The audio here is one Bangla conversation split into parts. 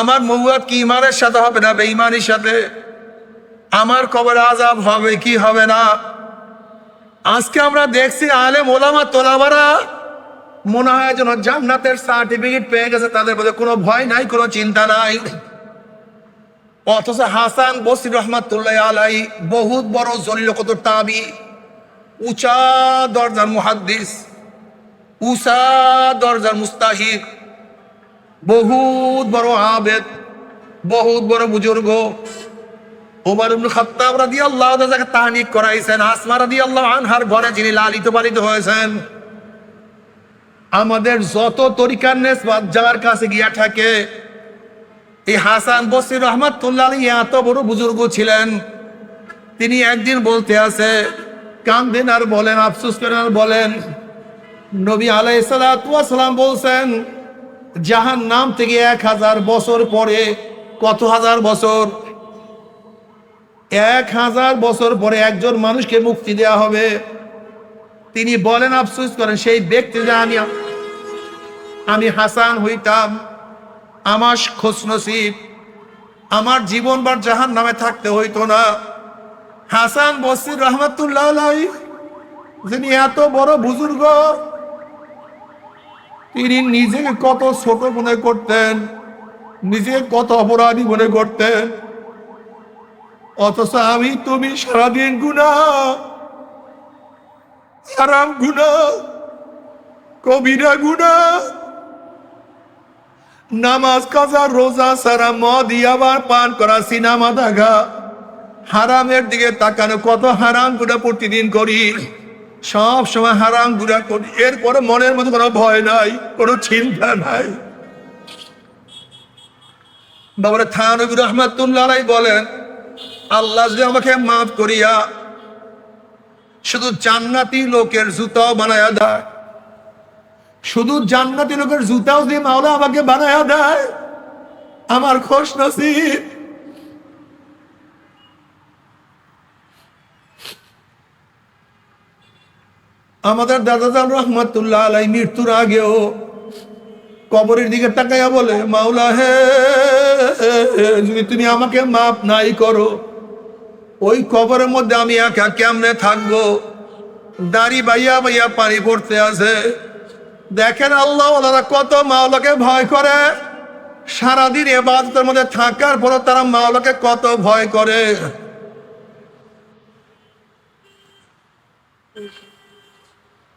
আমার মৌয়াত কি ইমানের সাথে হবে না বেঈমানের সাথে? আমার কবর আজাব হবে কি হবে না? আজকে আমরা দেখছি আলেম ওলামা তোলাবারা মনে হয় যেন জান্নাতের সার্টিফিকেট পেয়ে গেছে, তাদের মধ্যে কোনো ভয় নাই, কোনো চিন্তা নাই। অথচ হাসান বসির রহমাতুল্লাহ আলাই বহুত বড় জলিল কত তাবি, উঁচা দরজার মুহাদ্দিস উষা দরজার মুস্তাহিদ বহুত বড় আবেদ, বহুত বড় বুজুর্গ। ওমর ইবনে খাত্তাব রাদিয়াল্লাহু যাকে তাহনিক করাইছেন, আসমা রাদিয়াল্লাহু আনহার ঘরে যিনি লালিত পালিত হয়েছেন, আমাদের যত তরিকার নেসবাত যার কাছে গিয়া থাকে, এই হাসান বসির রহমাতুল্লাহ আলী এত বড় বুজুর্গ ছিলেন। তিনি একদিন বলতে আছে, কান্দেন আর বলেন, আফসুস করেন আর বলেন, নবী আলাই সালাম বলছেন জাহান নাম থেকে এক হাজার বছর পরে, কত হাজার বছর? এক হাজার বছর পরে একজন মানুষকে মুক্তি দেওয়া হবে। তিনি বলেন, আফসুস করেন, সেই ব্যক্তি যে আমি আমি হাসান হইতাম, আমার খোঁজ নসিব, আমার জীবনবার জাহান নামে থাকতে হইতো না। হাসান বসির রহমতুল্লাহ যিনি এত বড় বুজুর্গ তিনি নিজেকে কত ছোট মনে করতেন নিজেকে কত অপরাধী মনে করতেন। অথচ আমি তুমি সারাদিন গুণা হারাম গুণা, কবিরা গুণা। নামাজ কাজা, রোজা সারা মদ আবার পান করা, সিনেমা দেখা, হারামের দিকে তাকানো, কত হারাম গুণা প্রতিদিন করি। সব সময় হারাম গুণা করি। এরপরে মনের মধ্যে কোনো ভয় নাই, কোনো চিন্তা নাই। বাবার থানবী রহমাতুল্লাহ বলেন, আল্লাহ যদি আমাকে মাফ করিয়া শুধু জান্নাতি লোকের জুতাও বানায়া দেয়, শুধু জান্নাতি লোকের জুতাও দিয়ে মাওলা আমাকে বানায়া দেয়, আমার খোশ নসিব। আমাদের দাদাজান রহমতুল্লাহ আলাই মৃত্যুর আগেও কবরের দিকে তাকাইয়া বলে, মাওলা, হে যদি তুমি আমাকে মাপ নাই করো, ওই কবরের মধ্যে আমি একা কেমনে থাকব? দাড়ি বাইয়া বাইয়া পানি পড়তে আছে। দেখেন আল্লাহ কত মাওলাকে ভয় করে। সারাদিন এবাদতের মধ্যে থাকার পরে তারা মাওলাকে কত ভয় করে।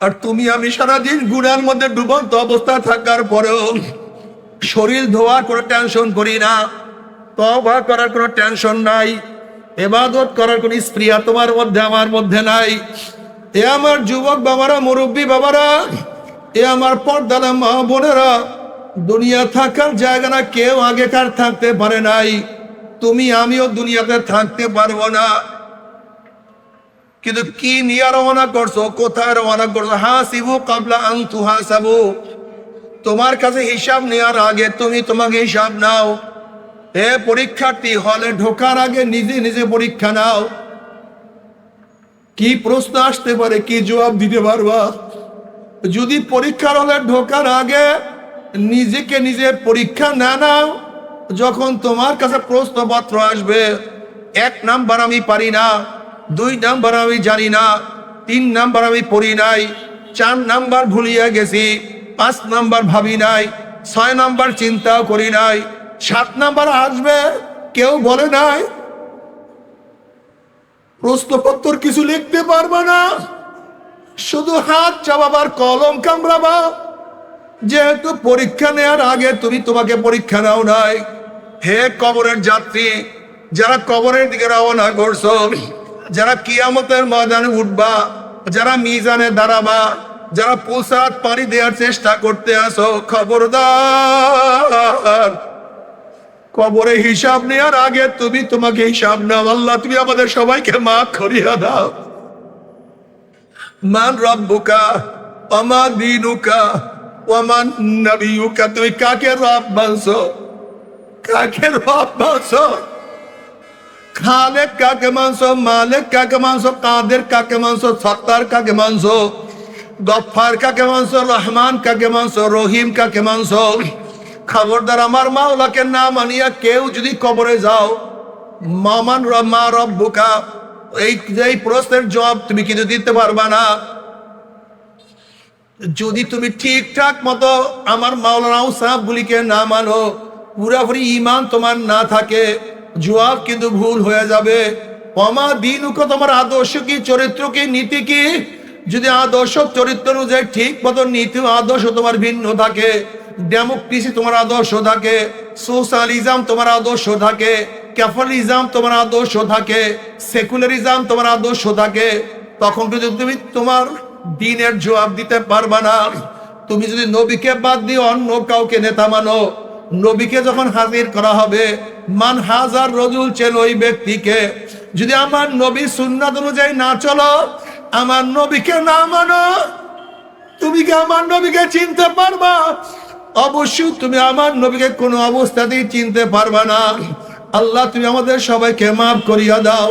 আর তুমি আমি সারাদিন গুণার মধ্যে ডুবন্ত অবস্থা থাকার পরেও শরীর ধোয়ার কোনো টেনশন করি না তবা করার কোনো টেনশন নাই এবাদত করার কোনো স্প্রিয়া তোমার মধ্যে, আমার মধ্যে নাই। এ আমার যুবক বাবারা, মুরব্বী বাবারা, এ আমার পর্দারা মা বোনেরা, দুনিয়া থাকার জায়গা না, কেউ আগেকার থাকতে পারে নাই। তুমি আমিও দুনিয়াতে থাকতে পারব না। কিন্তু কি নিয়ে রওনা করছ? কোথায় রওনা করছ? হাসিবু কাবলা আং তু হাসাবু। তোমার কাছে হিসাব নেওয়ার আগে তুমি তোমাকে হিসাব নাও। হে পরীক্ষার্থী, হলে ঢোকার আগে নিজে নিজে পরীক্ষা নাও। কি প্রশ্ন আসতে পারে, কি জবাব দিতে পারবা? যদি পরীক্ষার হলে ঢোকার আগে নিজেকে নিজে পরীক্ষা না নাও, যখন তোমার কাছে প্রশ্নপত্র আসবে, এক নাম্বার আমি পারি না। দুই নাম্বার আমি জানি না, তিন নাম্বার আমি পড়ি নাই, চার নাম্বার ভুলিয়া গেছি, পাঁচ নাম্বার ভাবি নাই, ছয় নাম্বার চিন্তাও করি নাই, সাত নাম্বার আসবে, কেউ বলে নাই। প্রশ্নপত্র কিছু লিখতে পারবে না, শুধু হাত চাবাবার কলম কামড়াবা। যেহেতু পরীক্ষা নেওয়ার আগে তুমি তোমাকে পরীক্ষা নাও নাই, হে কবরের যাত্রী, যারা কবরের দিকে রওনা করছ যারা কিয়ামতের ময়দানে উঠবা, যারা মিজানে দাঁড়াবা, যারা পোশাক পানি দেওয়ার চেষ্টা করতে আসো, খবরদার। কবরে হিসাব নেওয়ার আগে তুমি তোমাকে হিসাব নাও। আল্লাহ, তুমি আমাদের সবাইকে মা করিয়া দাও। মান রব্বুকা অমা দিনুকা ওমান নবিউকা তুমি কাকে রব মানছো? কাকে রব মানছো? খালেক কাকে মানছো, মালেক কাকে মানছো, কাদের কাকে মানছো, সত্তার কাকে মানছো গফার কাকে মানছো, রহমান কাকে মানছো, রহিম কাকে মানছো? খবরদার আমার মাওলাকে না মানিয়া কেউ যদি কবরে যাও, মামান মা রব্বুকা, এই এই প্রশ্নের জবাব তুমি কিন্তু দিতে পারবা না। যদি তুমি ঠিকঠাক মতো আমার মাওলানা সাহাবগুলিকে না মানো, পুরাপুরি ইমান তোমার না থাকে। জবাব কিন্তু ভুল হয়ে যাবে। অমা দিন তোমার আদর্শ কি, চরিত্র কি, নীতি কি? যদি আদর্শ, চরিত্র অনুযায়ী ঠিক মতো নীতি আদর্শ তোমার ভিন্ন থাকে, ডেমোক্রেসি তোমার আদর্শ থাকে, সোশ্যালিজম তোমার আদর্শ থাকে, ক্যাপিটালিজম তোমার আদর্শ থাকে, সেকুলারিজম তোমার আদর্শ থাকে, তখন কিন্তু তুমি তোমার দিনের জবাব দিতে পারবা না। তুমি যদি নবীকে বাদ দিয়ে অন্য কাউকে নেতা মানো, নবীকে যখন হাজির করা হবে মান হাজার রজুল চেন ওই ব্যক্তিকে। যদি আমার নবী সুন্নাত অনুযায়ী না চলো, আমার নবীকে না মানো, তুমি কি আমার নবীকে চিনতে পারবা? অবশ্যই তুমি আমার নবীকে কোনো অবস্থাতেই চিনতে পারবা না। আল্লাহ, তুমি আমাদের সবাইকে মাফ করিয়া দাও।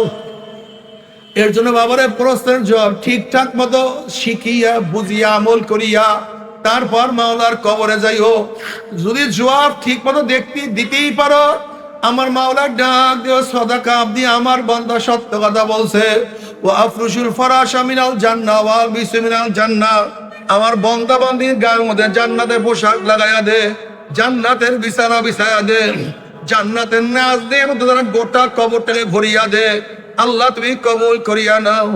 এর জন্য বাবারে প্রশ্নের জবাব ঠিকঠাক মতো শিখিয়া, বুঝিয়া, আমল করিয়া, তারপর মাওলার কবরে যাইও। যদি জবাব ঠিক মতো দেখতে দিতেই পারো আমার মাওলার ডাক দিও, সদাকা আপনি আমার বন্ধা সত্য কথা বলছে। ও আফরুসুল ফরাশা মিনাল জান্না, ওয়াল বিসমিনাল জান্না। আমার বন্দা বন্দির গায়ের মধ্যে জান্নাতে পোশাক লাগাইয়া দে, জান্নাতের বিছানা বিছায়া দে, জান্নাতের নাচ দে তারা গোটা কবরটাকে ভরিয়া দে। আল্লাহ, তুমি কবুল করিয়া নাও।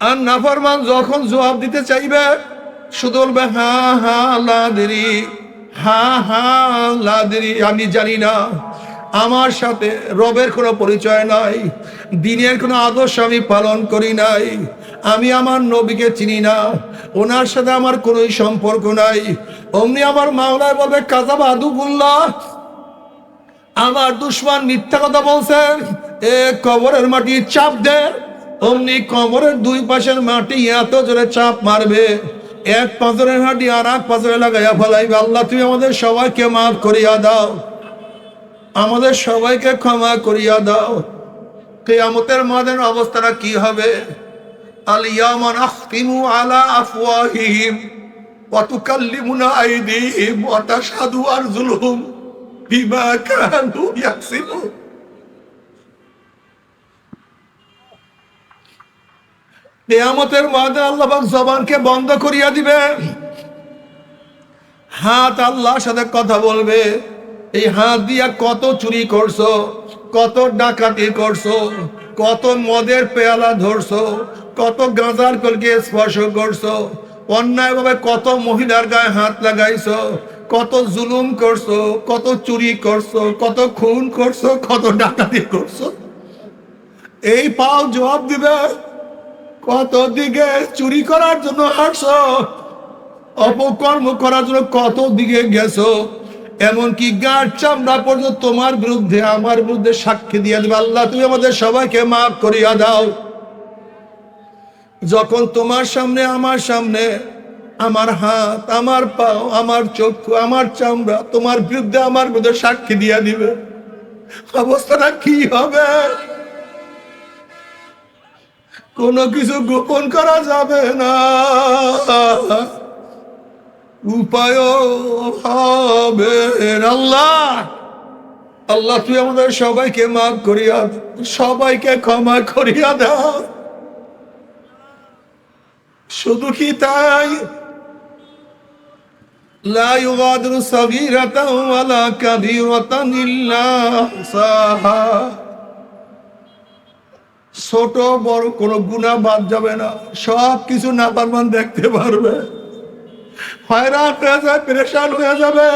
আর নাফরমান যখন জবাব দিতে চাইবে বলবে হা হা লাদেরি হা হা, লাদেরি, আমি জানি না। আমার সাথে রবের কোনো পরিচয় নাই, দিনের কোনো আদর্শ আমি পালন করি নাই, আমি আমার নবীকে চিনি না, ওনার সাথে আমার কোনো সম্পর্ক নাই। অমনি আমার মাওলায় বলবে কাজাব আদুবুল্লাহ আমার দুশ্মন মিথ্যা কথা বলছেন এ কবরের মাটি চাপ দে। অমনি কবরের দুই পাশের মাটি এত জোরে চাপ মারবে। এক পাথরের হাঁটি আর এক পাথরে লাগাইয়া ফেলাইবে। আল্লাহ, তুমি আমাদের সবাইকে মাফ করিয়া দাও। আমাদের সবাইকে ক্ষমা করিয়া দাও। কেয়ামতের মাদের অবস্থাটা কি হবে? আলিয়ামান আলা ইয়াকসিবুন কেয়ামতের মাঝে আল্লাহবাক জবানকে বন্ধ করিয়া দিবে। হাত আল্লাহর সাথে কথা বলবে। এই হাত দিয়া কত চুরি করছ, কত ডাকাতি করছ, কত মদের পেয়ালা ধরছো, কত গাঁজার কলকে স্পর্শ করছ, অন্যায়ভাবে কত মহিলার গায়ে হাত লাগাইছো, কত জুলুম করছ, কত চুরি করছ, কত খুন করছ, কত ডাকাতি করছ। এই পাও জবাব দিবে। কত দিকে চুরি করার জন্য হাঁটছো অপকর্ম করার জন্য কত দিকে গেছো? এমনকি গাঢ় চামড়া পর্যন্ত তোমার বিরুদ্ধে, আমার বিরুদ্ধে সাক্ষী দিয়ে দেবে। আল্লাহ, তুমি আমাদের সবাইকে মাফ করিয়া দাও। যখন তোমার সামনে, আমার সামনে, আমার হাত, আমার পাও, আমার চক্ষু, আমার চামড়া তোমার বিরুদ্ধে, আমার বিরুদ্ধে সাক্ষী দিয়া দিবে। অবস্থাটা কি হবে? কোনো কিছু গোপন করা যাবে না উপায় হবে না। আল্লাহ আল্লাহ তুই আমাদের সবাইকে মাফ করিয়া সবাইকে ক্ষমা করিয়া দাও শুধু কি তাই لا يغادر صغيرة ولا كبيرة إلا أحصاها ছোট, বড় কোনো গুণা বাদ যাবে না। সব কিছু না পারমান দেখতে পারবে। হয়রান হয়ে যায়, প্রেশান হয়ে যাবে।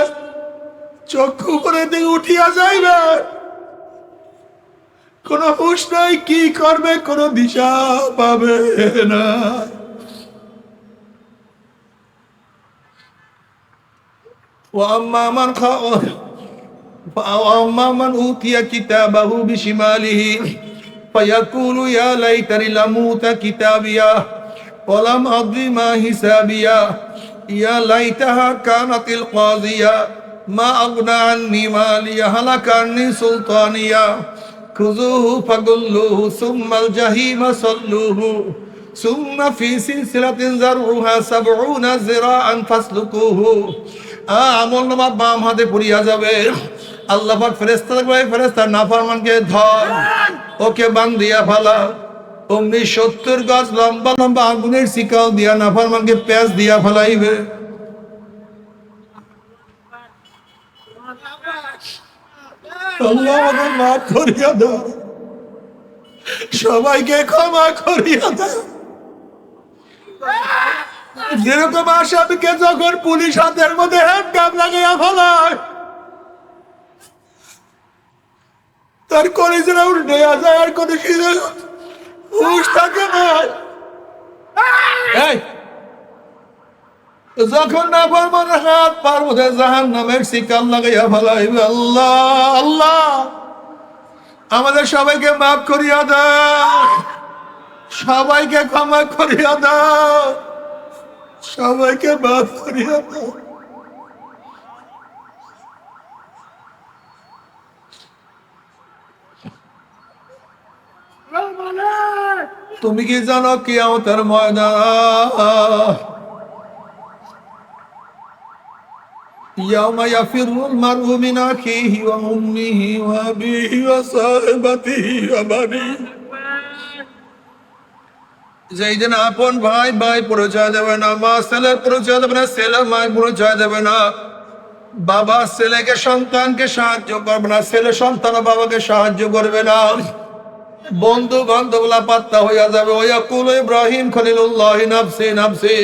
চক্ষু করে দিকে উঠিয়া যাইবে। কোনো হুশ নাই, কি করবে, কোন দিশা পাবে না। আমার খাওয়া আমার উঠিয়া চিতা কিতাবাহু বিশিমালিহী। فيقول يا ليتني لم أوت كتابيا ولم أدر ما حسابيا يا ليتها كانت القاضية ما أغنى عني مالي هلك عني سلطانيا خذوه فغلوه ثم الجحيم صلوه ثم في سلسلة زرعها سبعون ذراعا فاسلكوه আহ, আমল নামা বাম হাতে পড়িয়া যাবে আল্লাহ পাক ফেরেস্তা থাকবে ফেরেস্তা নাফরমানকে ধর। ওকে বান্ধিয়া ফালা। অমনি সত্তর গাছ লম্বা লম্বা আগুনের শিকাও দিয়া নাফরমানকে প্যাঁচ দিয়া ফেলাইবে। মাফ করিয়া দাও। সবাইকে ক্ষমা করিয়া দাও। যেরকম আসামিকে যখন পুলিশ হাতের মধ্যে হ্যান্ডকাপ লাগাইয়া ফেলায় তার কলেজেরা উল্টে আর হুশ থাকে যখন জাহান নামের লাগাইয়া আল্লাহ আল্লাহ! আমাদের সবাইকে মাফ করিয়া দাও। সবাইকে ক্ষমা করিয়া দাও। সবাইকে মাফ করিয়া দাও। তুমি কি জানো কি আমাদের ময়দান يوم يفر المرء من أخيه وأمه وأبيه وصاحبته وبنيه যেই দিন আপন ভাই ভাই পরিচয় দেবে না মা ছেলের পরিচয় দেবে না ছেলে মায়ের পরিচয় দেবে না বাবা ছেলেকে সন্তানকে সাহায্য করবে না ছেলে সন্তান বাবাকে সাহায্য করবে না বন্ধু বান্ধবলা পাত্তা হইয়া যাবে। ওয়া কুল ইব্রাহিম খলিলুল্লাহ নাফসি নাফসি।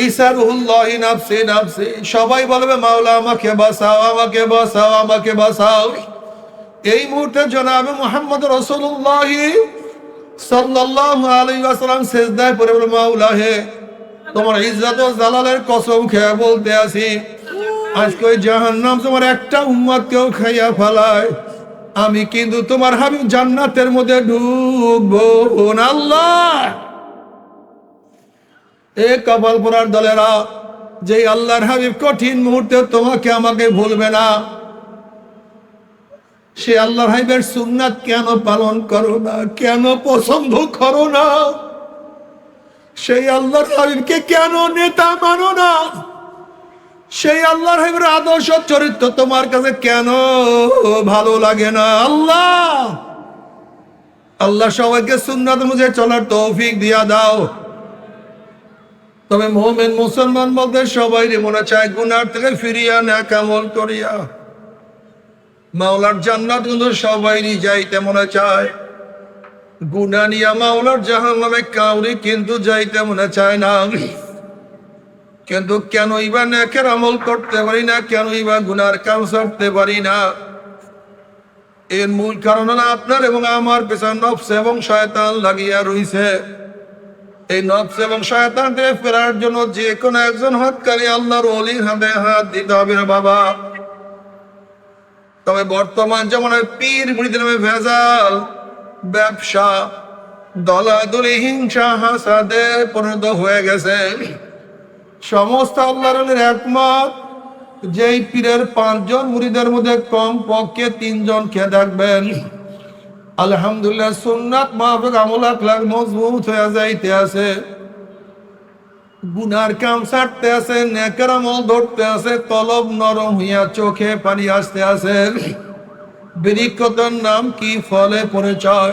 ঈসা রুহুল্লাহ নাফসি নাফসি। সবাই বলবে, মাওলা, আমাকে বাঁচাও আমাকে বাঁচাও আমাকে বাঁচাও। এই মুহূর্তে জনাবে মোহাম্মদ রসুল্লাহ সাল্লাল্লাহু আলাইহি ওয়াসাল্লাম সেজদায় পড়ে বলে মাওলা হে, তোমার ইজ্জত ও জালালের কসম খেয়ে বলতে আসি। আজকে ওই জাহান্নাম তোমার একটা উম্মত কেউ খাইয়া ফেলায়। আমি কিন্তু তোমার হাবিব জান্নাতের মধ্যে ঢুকবো আল্লাহ। এ কপাল পরার দলেরা যে আল্লাহর হাবিব কঠিন মুহূর্তে তোমাকে আমাকে ভুলবে না, সে আল্লাহর হাবিবের সুন্নাত কেন পালন করো না, কেন পছন্দ করো না? সেই আল্লাহর হাবিবকে কেন নেতা মানো না? সেই আল্লাহর হাবিবের আদর্শ চরিত্র তোমার কাছে কেন ভালো লাগে না? আল্লাহ! আল্লাহ সবাইকে সুন্নাত মুঝে চলার তৌফিক দিয়া দাও। তবে মোহামেন মুসলমান বলতে সবাই মনে চায় গুনার থেকে ফিরিয়া না কেমন করিয়া। মাওলার জান্নাত কিন্তু সবাই যাইতে মনে চায়। গুনা নিয়া মাওলার জাহান নামে কাউরি কিন্তু যাইতে মনে চায় না। কিন্তু কেন ইবা নেকের আমল করতে পারি না? কেন ইবা গুনার কাম সারতে পারি না? এর মূল কারণ হলো আপনার এবং আমার পেছন নফস এবং শয়তান লাগিয়া রইছে। এই নফস এবং শয়তান থেকে ফেরার জন্য যে কোনো একজন হাতকারী আল্লাহর অলির হাতে হাত দিতে হবে রে বাবা। তবে বর্তমান যেমন পীর মুড়িদের নামে ভেজাল, ব্যবসা, দলাদলি, হিংসা হাসাদে পরিণত হয়ে গেছে। সমস্ত আল্লাহর অলির একমত, যেই পীরের পাঁচজন মুড়িদের মধ্যে কম পক্ষে তিনজনকে দেখবেন আলহামদুলিল্লাহ সুন্নাত মাহফিক আমল আখলাক মজবুত হয়ে যাইতে আছে। গুনার কাম ছাড়তে আছে, নেকের আমল ধরতে আছে কলব নরম হইয়া চোখে পানি আসতে আছে। বৃক্ষতর নাম কি ফলে পরিচয়?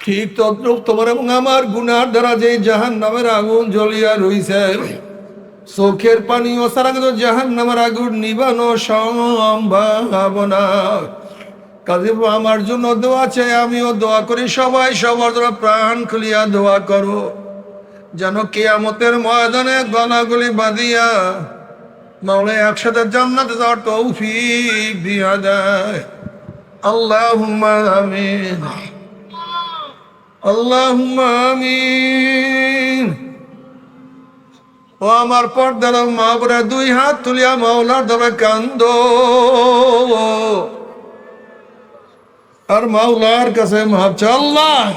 ঠিক তদ্রুপ তোমার এবং আমার গুনার দ্বারা যে জাহান নামের আগুন জ্বলিয়া রইছে? চোখের পানি ও সারা কিন্তু জাহান নামের আগুন নিবানো সম্ভাবনা কাজে আমার জন্য দোয়া চাই, আমিও দোয়া করি। সবাই সবার জন্য প্রাণ খুলিয়া দোয়া করো। যেন কেয়ামতের ময়দানে গলাগুলি বাঁধিয়া মাওলা একসাথে জান্নাতে যাওয়ার তৌফিক দিয়া দেয়। আল্লাহুম্মা আমিন। আল্লাহুম্মা আমিন। ও আমার পর্দার মা বলে দুই হাত তুলিয়া মাওলার ধরে কান্দ। আর মাওলার কাছে ভাবছে আল্লাহ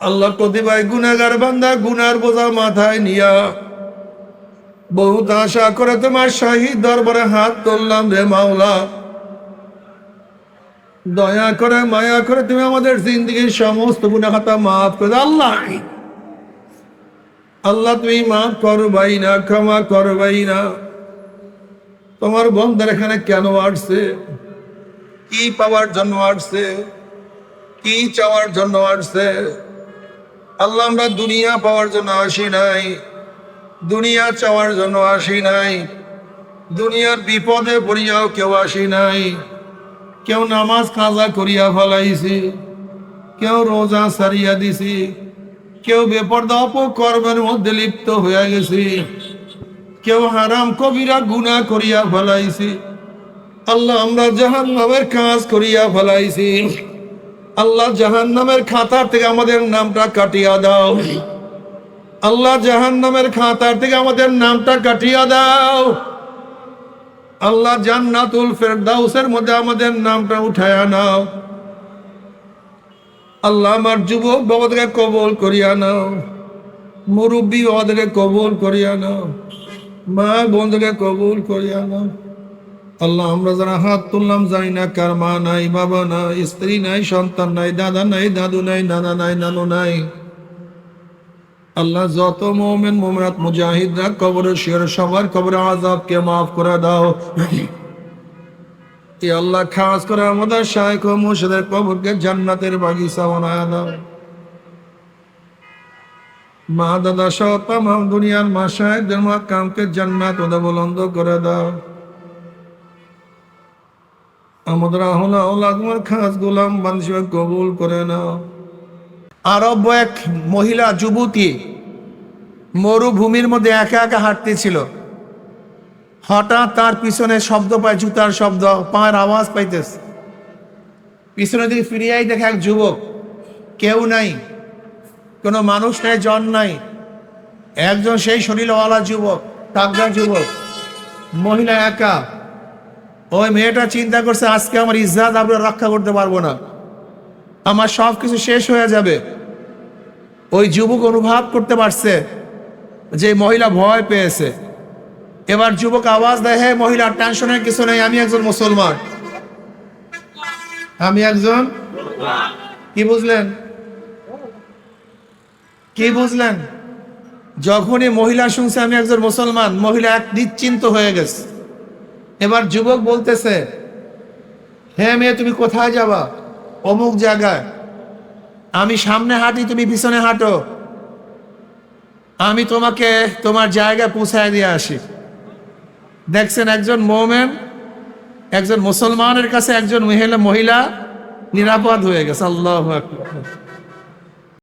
আল্লাহ প্রতিভায় গুনাগার বান্দা গুনার বোঝা মাথায় নিয়া। বহুত আশা করে তোমার শাহী দরবারে হাত তুললাম রে মাওলা। দয়া করে, মায়া করে তুমি আমাদের জিন্দগির সমস্ত গুণা খাতা মাফ করে আল্লাহ। আল্লাহ, তুমি মাফ করবাই না, ক্ষমা করবাই না। তোমার বন্ধের এখানে কেন আসছে? কি পাওয়ার জন্য আসছে? কি চাওয়ার জন্য আসছে? আল্লাহ, আমরা দুনিয়া পাওয়ার জন্য আসি নাই। দুনিয়া চাওয়ার জন্য আসি নাই। দুনিয়ার বিপদে পড়িয়াও কেউ আসি নাই। কেউ নামাজ কাজা করিয়া ফলাইছি, কেউ রোজা সারিয়া দিছি, কেউ বেপর্দা অপকর্মের মধ্যে লিপ্ত হইয়া গেছি, কেউ হারাম কবিরা গুনাহ করিয়া ফলাইছি। আল্লাহ আমরা জাহান নামের কাজ করিয়া ফলাইছি। আল্লাহ জাহান নামের খাতার থেকে আমাদের নামটা কাটিয়া দাও। আল্লাহ জাহান নামের খাতার থেকে আমাদের নামটা কাটিয়া দাও। আল্লাহ জান্নাতুল ফেরদাউসের মধ্যে আমাদের নামটা উঠায়া নাও। আল্লাহ আমার যুবক বাবাদেরকে কবল করিয়া নাও। মুরব্বী বাবাদেরকে কবল করিয়া নাও। মা বোনদেরকে কবুল করিয়া নাও। আল্লাহ, আমরা যারা হাত তুললাম জানি না কার মা নাই, বাবা নাই, স্ত্রী নাই, সন্তান নাই, দাদা নাই, দাদু নাই, নানা নাই, নানু নাই। আল্লাহ যত মোমেন, মোমেনাত, মুজাহিদরা কবরের শির সবার কবরে আজাবকে মাফ করে দাও। আল্লাহ খাস করে আমাদের শায়ক ও মুর্শিদের কবরকে জান্নাতের বাগিচা বানায় দাও। মা দাদা সহ তাম দুনিয়ার মা শাহেকদের মা কামকে জান্নাত ওদা বুলন্দ করে দাও। আমাদের আহলা ওলা তোমার খাস গোলাম বানসিবা কবুল করে নাও। আরব এক মহিলা যুবতী মরুভূমির মধ্যে একা একা হাঁটতেছিল। হঠাৎ তার পিছনে শব্দ পায়, জুতার শব্দ, পায়ের আওয়াজ পাইতেছে। পিছনে দিকে ফিরিয়াই দেখে এক যুবক, কেউ নাই, কোনো মানুষ নাই, জন নাই। একজন সেই শরীরওয়ালা যুবক তাগড়া যুবক, মহিলা একা। ওই মেয়েটা চিন্তা করছে, আজকে আমার ইজ্জাত, আমরা রক্ষা করতে পারব না। আমার সব কিছু শেষ হয়ে যাবে। ওই যুবক অনুভব করতে পারছে যে মহিলা ভয় পেয়েছে। এবার যুবক আওয়াজ দেয় হ্যাঁ মহিলার টেনশনের কিছু নেই, আমি একজন মুসলমান। আমি একজন কি বুঝলেন? কি বুঝলেন? যখনই মহিলা শুনছে আমি একজন মুসলমান, মহিলা এক নিশ্চিন্ত হয়ে গেছে। এবার যুবক বলতেছে হ্যাঁ মেয়ে, তুমি কোথায় যাবা? অমুক জায়গায়। আমি সামনে হাঁটি, তুমি পিছনে হাঁটো। আমি তোমাকে তোমার জায়গায় পৌঁছায় দিয়ে আসি। দেখছেন একজন মোমেন, একজন মুসলমানের কাছে একজন মহিলা মহিলা নিরাপদ হয়ে গেছে। আল্লাহ আকবার।